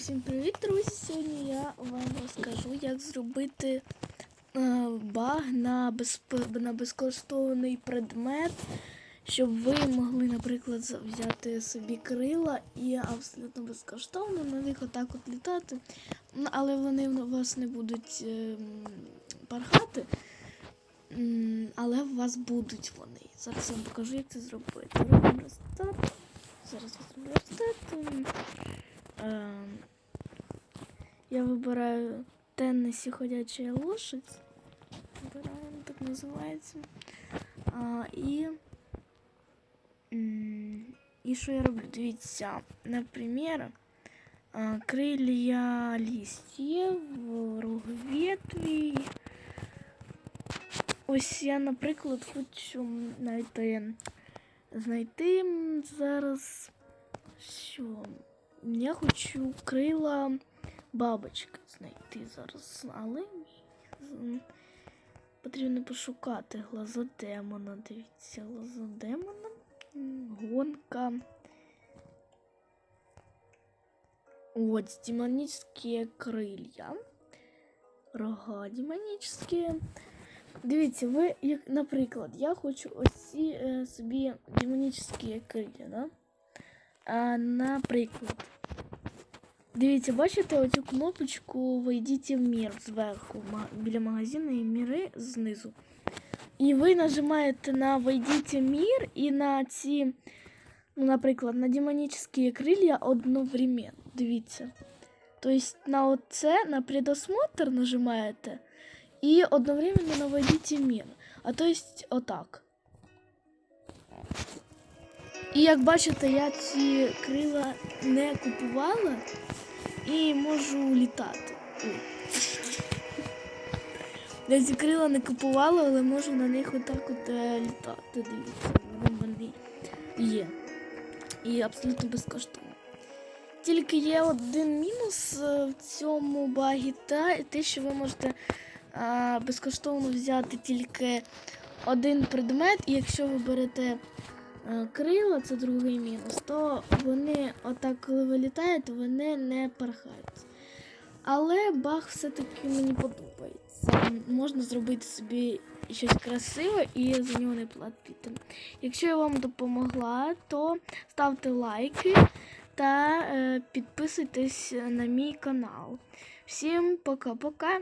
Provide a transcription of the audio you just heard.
Всім привіт, друзі! Сьогодні я вам розкажу, як зробити е, баг на, безп... на безкоштовний предмет, щоб ви могли, наприклад, взяти собі крила і абсолютно безкоштовно на них отак от літати. Але вони у вас не будуть е, пархати. Але у вас будуть вони. Зараз я вам покажу, як це зробити. Робимо рестарт. Зараз зроблю рестарт. Я вибираю Теннесі ходяча лошадь. Вибираємо, так називається. А, і, і що я роблю? Дивіться, наприклад, а, крылья листьев, рог ветві. Ось я, наприклад, хочу знайти, знайти зараз що. Я хочу крила бабочки знайти зараз, але з- потрібно пошукати глаза демона. Дивіться, глаза демона. Гонка. От, демонические крылья. Рога демонические. Дивіться, ви, як, наприклад, я хочу оці е, собі демонічні крилля, да? А, наприклад. Дивіться, бачите оцю кнопочку Войдіть в мір зверху, біля магазину і міри знизу. І ви нажимаєте на Войдіть в мір і на ці, ну, наприклад, на демонічні крилля одновременно. Дивіться. Тобто на оце, на предосмотр нажимаєте і одновременно на Войдіть в мір. А то есть отак. І як бачите, я ці крила не купувала і можу літати. Я ці крила не купувала, але можу на них отак от е, літати. Дивіться, вони в є. І абсолютно безкоштовно. Тільки є один мінус е, в цьому багі, та те, що ви можете а, безкоштовно взяти тільки один предмет, і якщо ви берете е, крила, це другий мінус, то вони, отак, коли ви літаєте, вони не порхають. Але баг все-таки мені подобається. Можна зробити собі щось красиве і за нього не платити. Якщо я вам допомогла, то ставте лайки та е, підписуйтесь на мій канал. Всім пока-пока.